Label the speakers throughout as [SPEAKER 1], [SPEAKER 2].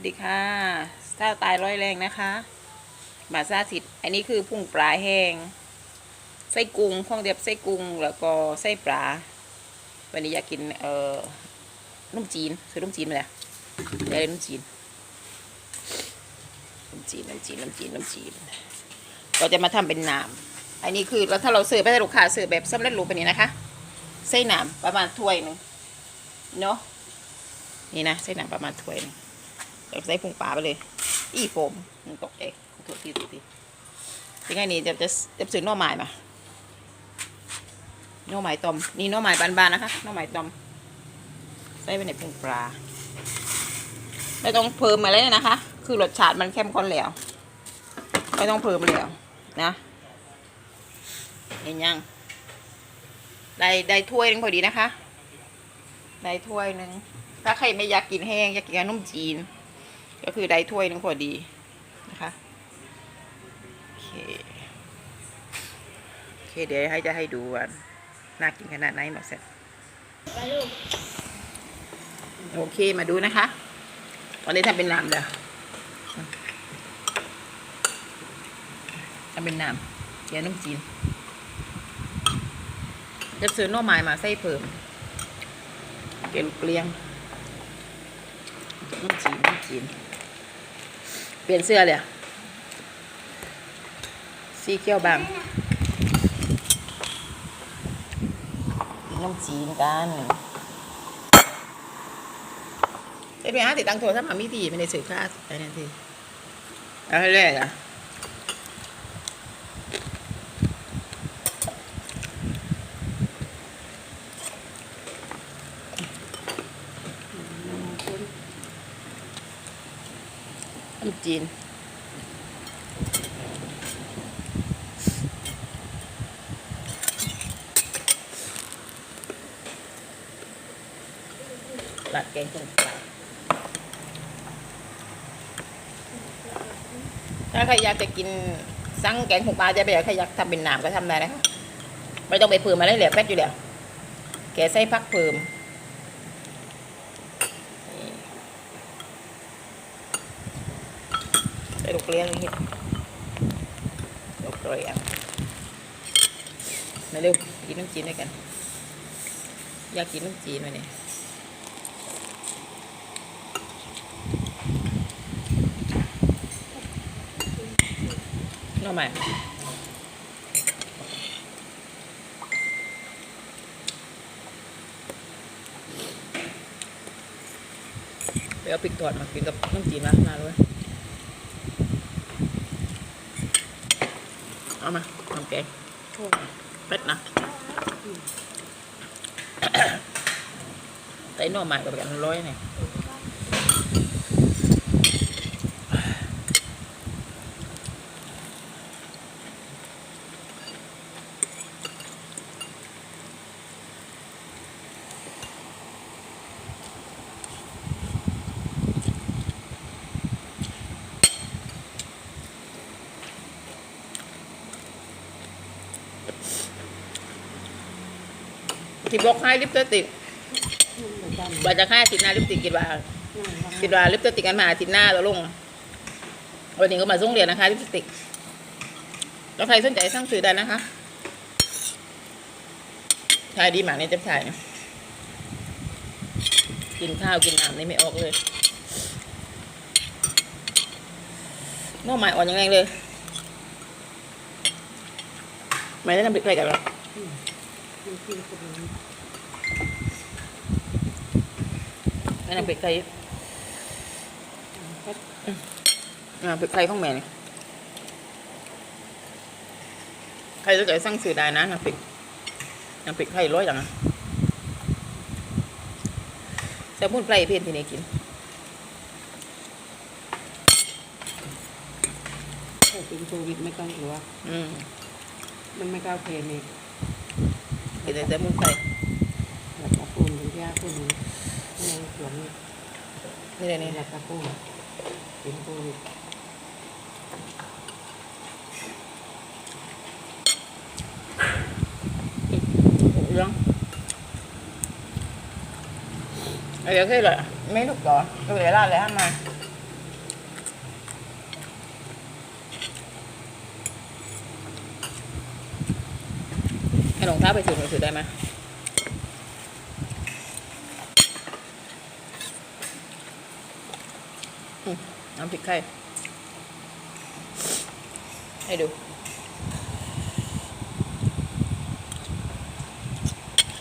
[SPEAKER 1] วัสดีค่ะเจ้าตายร้อยแรงนะคะบาซ่าสิทธิ์อันนี้คือพุ่งปลาแห้งไส้กุ้งข้องเดียบไส้กุ้งแล้วก็ไส้ปลาวันนี้อยากกินเอ่อนุ่มจีนซื้อนุ่มจีนมาแล้วอยากได้นุ่มจีนนุ่มจีนนุ่มจีนนุ่มจีนนุ่มจีนเราจะมาทำเป็นน้ำอันนี้คือแล้วถ้าเราเสิร์ฟไปให้ลูกค้าเสิร์ฟแบบสำเร็จรูปแบบนี้นะคะไส้น้ำประมาณถ้วยหนึ่งเนาะนี่นะไส้น้ำประมาณถ้วยหนึ่ง แบบใส่พุงปลาไปเลย อีโฟมมันตกเองขอโทษทีขอโทษทียังไงนี่จะจะจะซื้อน่อไม้มาน่อไม้ต้มนี่น่อไม้บานๆนะคะน่อไม้ต้มใส่ไปในพุงปลา ไม่ต้องเพิ่มอะไรเลยนะคะ คือรสชาติมันเข้มข้นแล้ว ไม่ต้องเพิ่มแล้วนะเห็นยัง ได้ได้ถ้วยหนึงพอดีนะคะ ได้ถ้วยหนึ่งถ้าใครไม่อยากกินแห้งอยากกินขนมจีน ก็คือได้ถ้วยหนึงพอดีนะคะโอเคโอเคเดี๋ยวให้จะให้ดูว่าน่ากินขนาดไหนหมดเสร็จโอเคมาดูนะคะ ตอนนี้ทำเป็นน้ำเดี๋ยวทำเป็นน้ำเดี๋ยวน้ำจีนจะซื้อหน่อไม้มาใส่เพิ่มเกลียงเกลียงน้ำจีนน้ำจีน ปลี่ยนเสื้อเลยอะสีเขียวบางน้ำจีนกันไอ้ไปหาติดตังโทรศัพท์มามีทีไม่ได้สื่อค่าไปนั่นทีเอาให้แรกอะ จีนตัดแกงส้มปลาถ้าใครอยากจะกินสั่งแกงของปลาจะไปอยากใครอยากทำเป็นน้ำก็ทำได้นะคะไม่ต้องไปเพิ่มอะไรเหลือแป๊ดอยู่แล้วแกใส่พักเพิ่มนี่ใส่ลูก เลี้ยงอย่างนี้ลูกเลี้ยงมาเร็วกินน้ำจีนด้วยกัน อยากกินน้ำจีนไหมเนี่ยหน่อไม้ไปเอาพริกทอดมากินกับน้ำจีนมามาเลย เอามาทำแกงเป็ดนะใส่หน่อไม้กับกันร้อยเนี่ย ที่บอกให้ลิปสติกว่าจะให้อาทิตย์หน้าลิปสติกกี่บาทคิดว่าลิปสติกกันมาอาทิตย์หน้าเราลงวันนี้ก็มาส่งเรียนนะคะลิปสติกแล้วใครสนใจสั่งซื้อได้นะคะขายดีมากเนี่ยจะขายนะกินข้าวกินน้ำนี่ไม่ออกเลยหม้อใหม่อ่อนยังไงเลย ไม่ได้ทำพริกอะไร กันหรออันนั้นเป็ดไก่อ่าเป็ดไก่ของแม่นี่ใครจะใจสั่งซื้อได้นะน้ำเป็ดน้ำเป็ดไข่ร้อยอย่างนะแต่พูดไก่เพี้ยนที่นี่กิน
[SPEAKER 2] ถ้าเป็นโควิดไม่ต้องกลัว
[SPEAKER 1] อืม
[SPEAKER 2] มันไม่ก้าวเพลนอีก
[SPEAKER 1] กินแต่มุนไก่
[SPEAKER 2] หลักตะปูนหรือยาปูนนี่สวนนี่
[SPEAKER 1] นี่เลย
[SPEAKER 2] นี่หลักตะปูนเป็นโควิด
[SPEAKER 1] เรื่องเดี๋ยวเคยเลยไม่ลูกก่อนก็เลยลาดเลยห้ามมา รองเท้าไปถือมือถือได้ไหมน้ำพริกไข่ให้ดู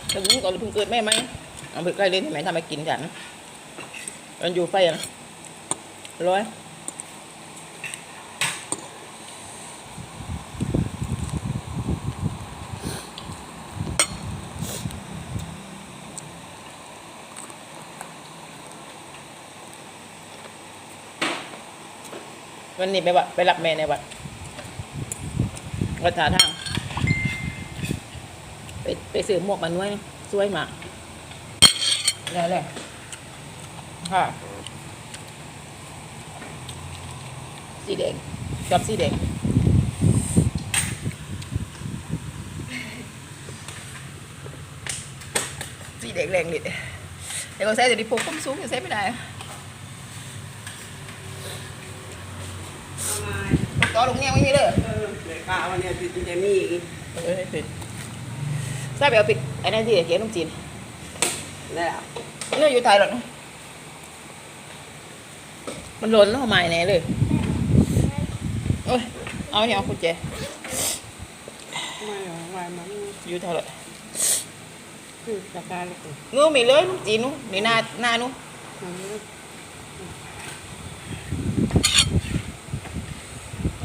[SPEAKER 1] แต่ลุงก่อนเพิ่งเกิดแม่ไหมน้ำพริกไข่เล่นที่ไหนทำมากินกันมันอยู่ไฟอะร้อย วันนี้ไปวัดไปรับแม่ในวัดวัดท่าทาง ไปไปซื้อหมวกมาน้วยนะสวยมากได้เลยค่ะสีแดงชอบสีแดงสีแดงแรงนิดเดี๋ยวก็ใส่แต่ดิโปกผมสูงจะใส่ไม่ได้อะ ต่อลงเงี้ยไม่มีเลย
[SPEAKER 2] เออเดี๋ยวข้าววันเนี้ยติดจะมีอีก
[SPEAKER 1] เออผิดทราบไปเอาปิดไอ้นั่นที่เขียนลงจีน
[SPEAKER 2] แล้ว
[SPEAKER 1] เนี่ยอยู่ไทยหรอกมันหล่นแล้วทำไมแน่เลยเอ้ยเอาเนี่ยเอาคุณเจ
[SPEAKER 2] ไม่หรอกวายมัน
[SPEAKER 1] อยู่ไทยหรอก
[SPEAKER 2] คือสกาเลย
[SPEAKER 1] งูมีเลยลูกจีนนู้นี่หน้าหน้านู้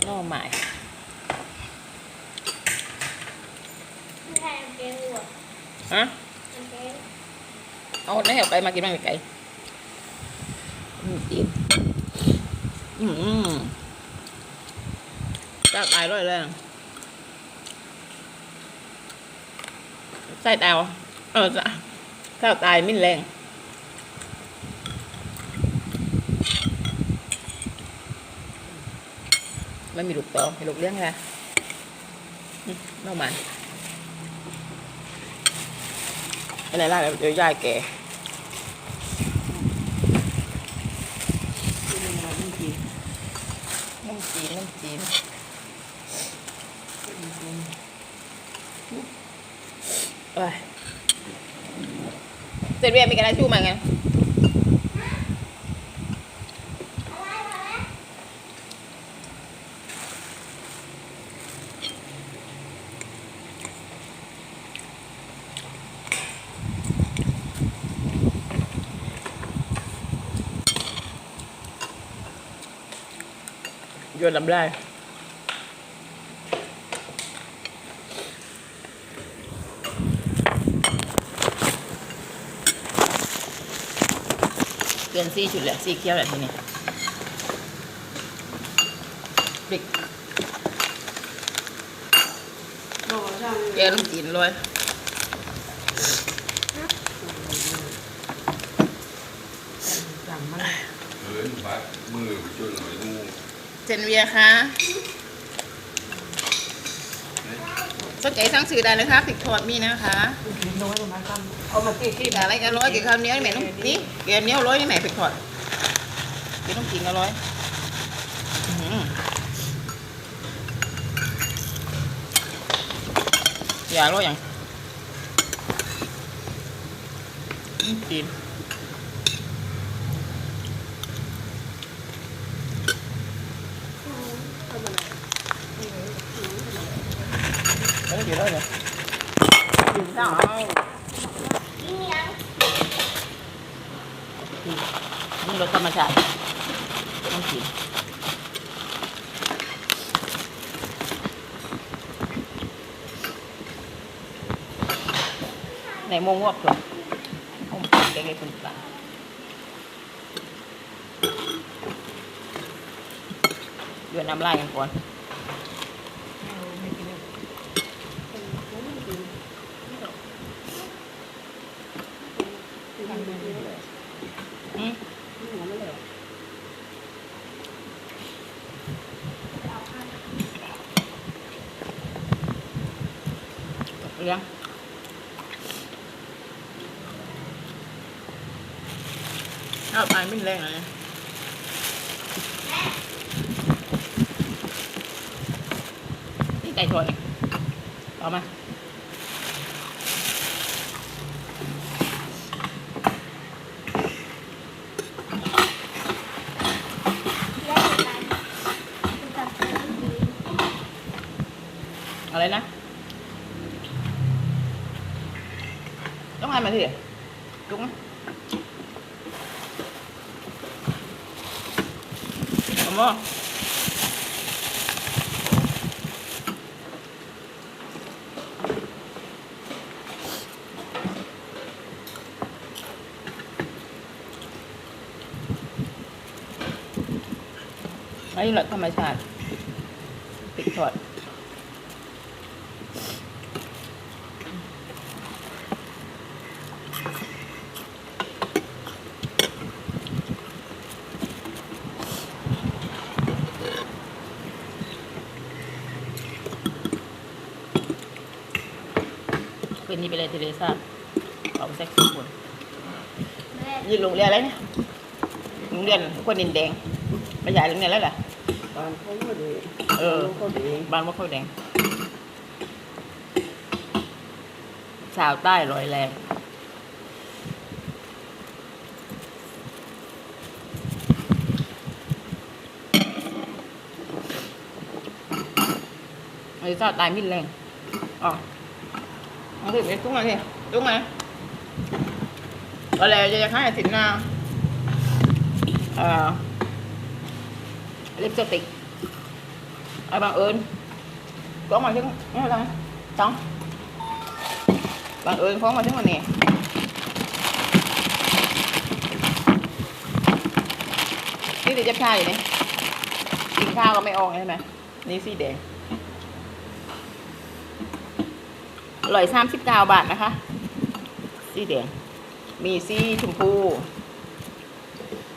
[SPEAKER 2] มัน
[SPEAKER 1] น้อใหม่
[SPEAKER 3] ไม่ใช่กางเกงวัว
[SPEAKER 1] ฮะ
[SPEAKER 3] กางเกง
[SPEAKER 1] เอาได้เอาไปมากินบ้างไก่อืมจีนอืมจ้าตายร้อยแรงใส่ดาวเออจ้ะข้าวตายมิ้นแรง ไม่มีลูกโตมีลูกเลี้ยงค่ะอืมน้องมันอะไรล่ะเดี๋ยวยายแก่
[SPEAKER 2] นมาจริง
[SPEAKER 1] น้ำจีนน้ำจีนเอ้ยเสร็จเวียนมีกันอะไรชู้มาไง โยนลำไส้เปลี่ยนสีชุดแหละสีเขียวแหละทีนี้ปิก
[SPEAKER 2] ๆโอ้ช่าง
[SPEAKER 1] แกน้ำจีนเลย
[SPEAKER 2] มื
[SPEAKER 4] อไปช่วยหน่อยนู่น
[SPEAKER 1] เจนเวียคะสนใจสั่งซื้อได้เลยค่ะผิกทอดมีนะคะ
[SPEAKER 2] น้อยประมาณคำเอามาตีที่
[SPEAKER 1] แต่อะไรกันร้อยกี่คำเนี้ยแม่น้องนี่แกมเนี้ยร้อยนี่แม่ผิกทอดกินต้องกินกันร้อยอย่าร้อยอย่างกิน ไม่ได้กินร้อยเลยกินข้า
[SPEAKER 3] นี่ยัง
[SPEAKER 1] นี่รสธรรมชาติต้องกินในโมงวบเหรอผมเด็กๆคุณปลาเดือนน้ำลายกันก่อน เลี้ยงเอาไปไม่แรงเลยนี่ไก่ทอดเอามาอะไรนะ ต้องให้มาสิจุ๊กนะเอามาอันนี้แหละธรรมชาติติดทอด คื นนี้ไปเลยทีเดซ่าเอาไปแซ็กซี่คน
[SPEAKER 3] แม่
[SPEAKER 1] ยืนโรงเรียนอะไรเนี่ยโรงเรียนคนดินแดงไม่ใหญ่โรงเรียนแล้วเหรอ
[SPEAKER 2] ตอนเขาก็ดี
[SPEAKER 1] เออ
[SPEAKER 2] เขาดี
[SPEAKER 1] บ้านว่าเขาแดงชาวใต้ลอยแรงไอ้ชาวใตายมิดแรงอ๋อ เอาสิไปตุ้งมาสิตุ้งมาก็เลยจะให้สินนาเอ่อลิปสติกไอ้บังเอิญ có mà chứ nghe là xong bằng ơn có mà chứ mà nè นี่ติดจับชาอยู่นี่กินข้าวก็ไม่ออกใช่ไหมนี่สีแดงอ ร่อยสามสิบเก้าบาทนะคะ สีแดง มีสีชมพู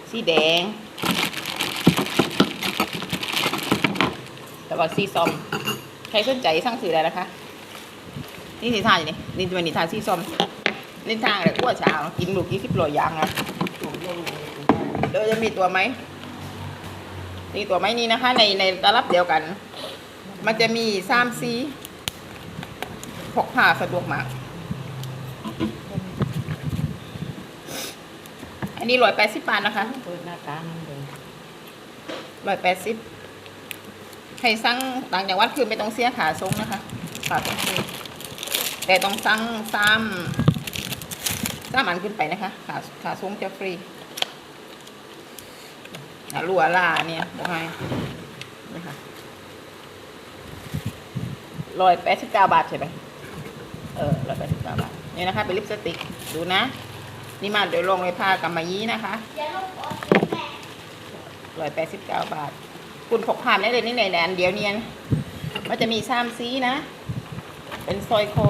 [SPEAKER 1] สีแดง แล้วก็ซีซอมใครสนใจสั่งซื้อได้นะคะ นี่นิทาอยู่นี่นี่เป็นนิทานซีซอมนิทานอะไรขั้วเช้ากินลูกกี่สิบโลยางนะเดี๋ยวจะมีตัวไหมนี่ตัวไหมนี้นะคะ ในในตลับเดียวกัน มันจะมีสามซี พกพาสะดวกมาก อันนี้ร้อยแปดสิบบาทนะคะ
[SPEAKER 2] เปิดหน้าตามันเลย
[SPEAKER 1] ร้อยแปดสิบให้สั่งต่างจังหวัดคือไม่ต้องเสียขาทรงนะคะขาทรงฟรีแต่ต้องสั่งซ้ำซ้ำอันขึ้นไปนะคะ ขาขาทรงจะฟรีอะลัวลาเนี่ยบอกให้นี่ค่ะร้อยแปดสิบเก้าบาทใช่ไหม เออร้อยแปดสิบเก้าบาทนี่นะคะ เป็นลิปสติก ดูนะ นี่มาเดี๋ยวลงเลยพากำมายีนะคะ
[SPEAKER 3] ร้อ
[SPEAKER 1] ยแปดสิบเก้าบาท คุณพกพาได้เลยนี่ในแดนเดี๋ยวเนี่ยมันจะมีสามสีนะ เป็นสร้อยคอ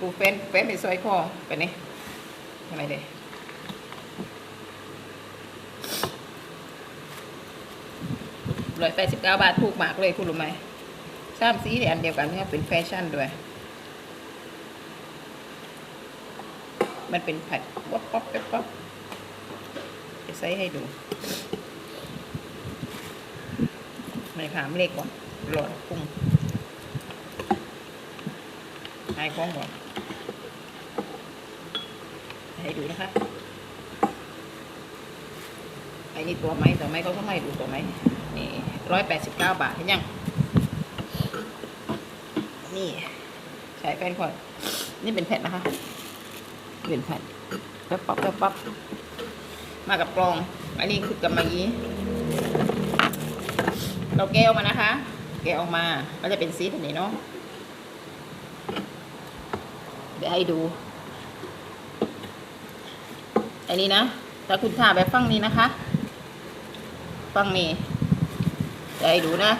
[SPEAKER 1] ดูเฟ้นเฟ้นเป็นสร้อยคอเป็นนี่ทำไมเด้ร้อยแปดสิบเก้าบาทถูกมากเลยคุณรู้ไหม สามสีเนี่ยอันเดียวกันเนี่ยเป็นแฟชั่นด้วย มันเป็นผัดวับป๊อบป๊อบป๊อบจะใส่ให้ดูไม่ขามเลขก่อนหลอดพุ่งหายคล้องก่อนให้ดูนะคะไอ้นี่ตัวไหมตัวไหมเขาก็ไม่ดูตัวไหมนี่ร้อยแปดสิบเก้าบาทเห็นยัง นี่ ใช้แฟนก่อนนี่เป็นแผ่นนะคะเป็นแผ่นแป๊บปั๊บแป๊บปั๊บมากับกลอง อันนี้คือกำมะยี่เราแกะออกมานะคะ แกะออกมาก็จะเป็นสีแบบนี้เนาะเดี๋ยวให้ดู อันนี้นะ ถ้าคุณทาแบบฟังนี้นะคะ ฟังนี้เดี๋ยวให้ดูนะ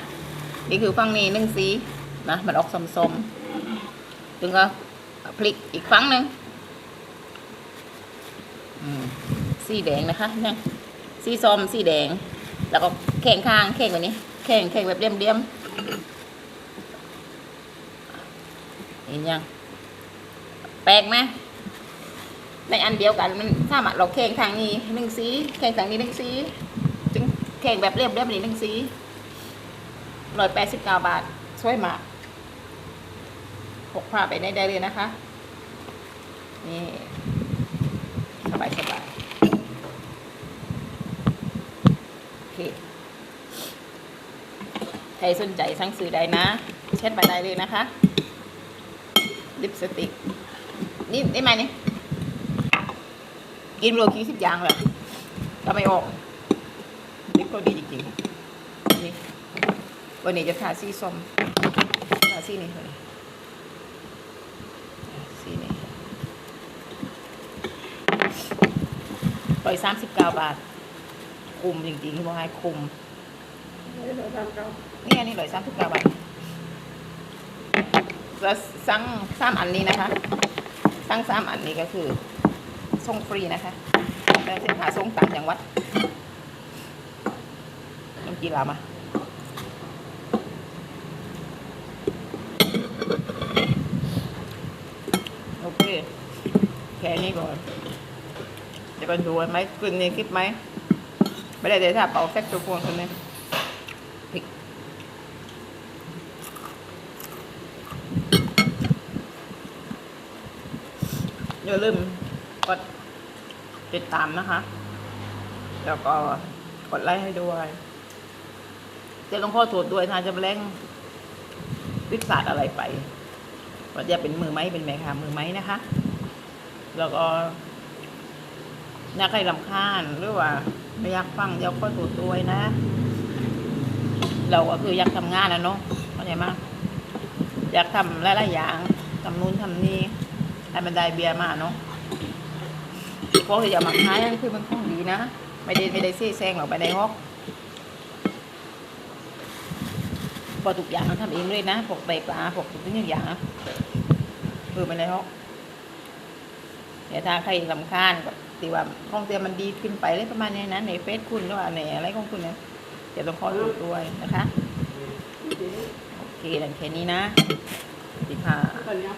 [SPEAKER 1] นี่คือฟังนี้หนึ่งสี นะมันออกส้มๆถึงก็พลิกอีกฟังหนึ่งสีแดงนะคะเนี่ยสีส้มสีแดง แล้วก็แข่งข้างแข่งแบบนี้ แข่งแข่งแบบเรียมๆเห็นยังแปลกไหมในอันเดียวกันมันถ้ามาเราแข่งทางนี้หนึ่งสีแข่งทางนี้หนึ่งสีจึงแข่งแบบเรียบเรียบนี้หนึ่งสีร้อยแปดสิบเก้าบาท ช่วยมากพกพาไปได้ได้เลยนะคะ นี่สบายสบายโอเคใครสนใจสั่งซื้อได้นะเช็ดไปได้เลยนะคะ ลิปสติก นี่ได้ไหมนี่ กินโรคีสิบอย่างเลยก็ไมออกลิปก็ดีจริงๆนี่ วันนี้จะทาสีส้มทาสีนี่เลยสีนี่ร้อยสามสิบเก้าบาท คุมจริงๆที่บอกให้คุมนี่อันนี้ร้อยสามสิบเก้าบาทแล้วสั่งสามอันนี้นะคะ สั่งสามอันนี้ก็คือส่งฟรีนะคะแต่จะหาส่งต่างจังหวัดน้ำกีฬามา โอเค แค่ นี้ก่อนเดี๋ยวกันดูไหมคืนนี้คลิปไหมไม่ได้เดี๋ยวถ้าเป่าแซกโซโฟนคนนี้พริกอย่าลืมกดติดตามนะคะ แล้วก็กดไลค์ให้ด้วยจะต้องข้อโทษด้วยถ้าจะแรงวิสาดอะไรไปว่าจะเป็นมือไม้เป็นแม่ค่ะมือไม้นะคะ แล้วก็อยากให้ลำคาญหรือว่าไม่อยากฟังเดี๋ยวข้อโทษด้วนะ เราก็คืออยากทำงานนะเนาะเข้าใจไหมยอยากทำหลายๆอย่างทำนู้นทำนี่ให้มันได้เบียร์มาเนาะของที่จะมาขายนั่นคือมันของดีนะ ไม่ได้ไม่ได้ซี่แซงหรอกไปในฮอกพอทุกอย่างเราทำเองเลยนะพวกไตปลาพวกทุกอย่างคือไปในฮอก เดี๋ยถ้าใครลำคาญก็ตีว่าห้องเตียมมันดีขึ้นไปเลยประมาณนี้นะในเฟซคุณหรือว่าในอะไรของคุณเนี่ยเดี๋ยวต้องขอดูด้วยนะคะโอเคดังแค่นี้นะสิบห้า
[SPEAKER 2] คนเนี้ย